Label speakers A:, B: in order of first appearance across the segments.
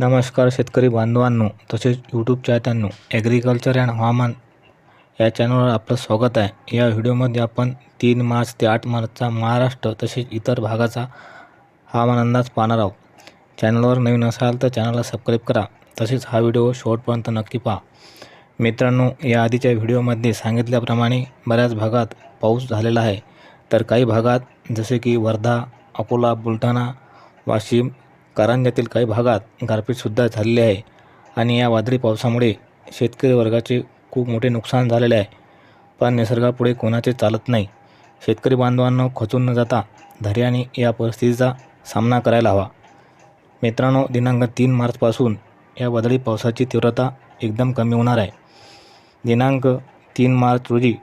A: नमस्कार शेतकरी बांधवांनो तसेच यूट्यूब चाहत्यांनो ॲग्रिकल्चर अँड हवामान या चॅनलवर आपलं स्वागत आहे. या व्हिडिओमध्ये आपण तीन मार्च ते आठ मार्चचा महाराष्ट्र तसेच इतर भागाचा हवामान अंदाज पाहणार आहोत. चॅनलवर नवीन असाल तर चॅनलला सबस्क्राईब करा. तसेच हा व्हिडिओ शेवटपर्यंत नक्की पहा. मित्रांनो या आधीच्या व्हिडिओमध्ये सांगितल्याप्रमाणे बऱ्याच भागात पाऊस झालेला आहे. तर काही भागात जसे की वर्धा अकोला बुलढाणा वाशिम कारंजातील काही भागात गारपीटसुद्धा झालेली आहे. आणि या वादळी पावसामुळे शेतकरी वर्गाचे खूप मोठे नुकसान झालेले आहे. पण निसर्गापुढे कोणाचे चालत नाही. शेतकरी बांधवांना खचून न जाता धैर्याने या परिस्थितीचा सामना करायला हवा. मित्रांनो दिनांक तीन मार्चपासून या वादळी पावसाची तीव्रता एकदम कमी होणार आहे. दिनांक तीन मार्च रोजी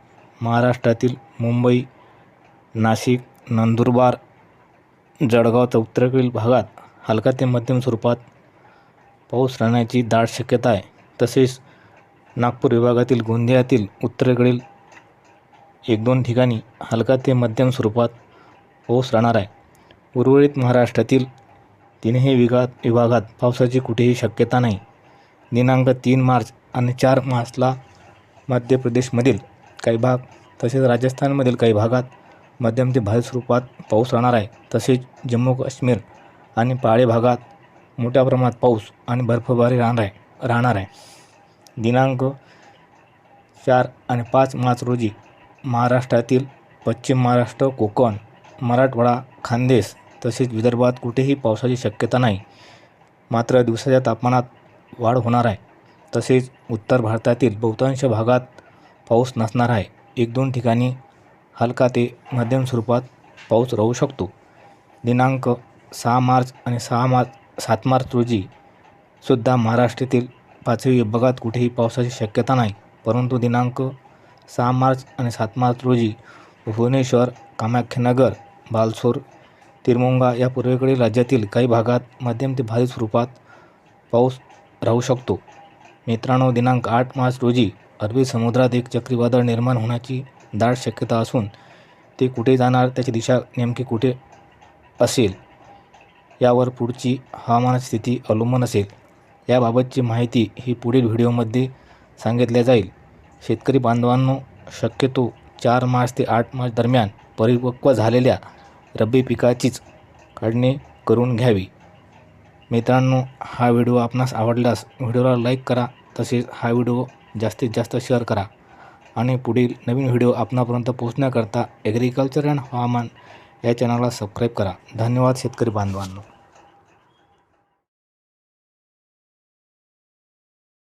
A: महाराष्ट्रातील मुंबई नाशिक नंदुरबार जळगावच्या उत्तरेकडील भागात हलका ते मध्यम स्वरूपात पाऊस राहण्याची दाट शक्यता आहे. तसेच नागपूर विभागातील गोंदियातील उत्तरेकडील एक दोन ठिकाणी हलका ते मध्यम स्वरूपात पाऊस राहणार आहे. उर्वरित महाराष्ट्रातील तीनही विभागात विभागात पावसाची कुठेही शक्यता नाही. दिनांक तीन मार्च आणि चार मार्चला मध्य प्रदेशमधील काही भाग तसेच राजस्थानमधील काही भागात मध्यम ते भारी स्वरूपात पाऊस राहणार आहे. तसेच जम्मू काश्मीर आणि पहाडी भागात मोठ्या प्रमाणात पाऊस आणि बर्फबारी राहणार आहे राहणार आहे. दिनांक चार आणि पाच मार्च रोजी महाराष्ट्रातील पश्चिम महाराष्ट्र कोकण मराठवाडा खानदेश तसेच विदर्भात कुठेही पावसाची शक्यता नाही. मात्र दिवसाच्या तापमानात वाढ होणार आहे. तसेच उत्तर भारतातील बहुतांश भागात पाऊस नसणार आहे. एक दोन ठिकाणी हलका ते मध्यम स्वरूपात पाऊस राहू शकतो. दिनांक सहा मार्च आणि सहा मार्च सात मार्च रोजी सुद्धा महाराष्ट्रातील पाचवी विभागात कुठेही पावसाची शक्यता नाही. परंतु दिनांक सहा मार्च आणि सात मार्च रोजी भुवनेश्वर कामाख्यानगर बालसोर तिरमुंगा या पूर्वेकडील राज्यातील काही भागात मध्यम ते भारी स्वरूपात पाऊस राहू शकतो. मित्रांनो दिनांक आठ मार्च रोजी अरबी समुद्रात एक चक्रीवादळ निर्माण होण्याची दाट शक्यता असून ते कुठे जाणार त्याची दिशा नेमकी कुठे असेल? यावर पुढची हवामान स्थिती अवलंबून असेल. याबाबतची माहिती ही पुढील व्हिडिओमध्ये सांगितल्या जाईल. शेतकरी बांधवांनो शक्यतो चार मार्च ते आठ मार्च दरम्यान परिपक्व झालेल्या रब्बी पिकाचीच काढणी करून घ्यावी. मित्रांनो हा व्हिडिओ आपणास आवडल्यास व्हिडिओला लाईक करा तसेच हा व्हिडिओ जास्तीत जास्त शेअर करा. आणि पुढील नवीन व्हिडिओ आपणापर्यंत पोहोचण्याकरता ॲग्रिकल्चर अँड हवामान या चॅनलला सबस्क्राईब करा. धन्यवाद शेतकरी बांधवांनो.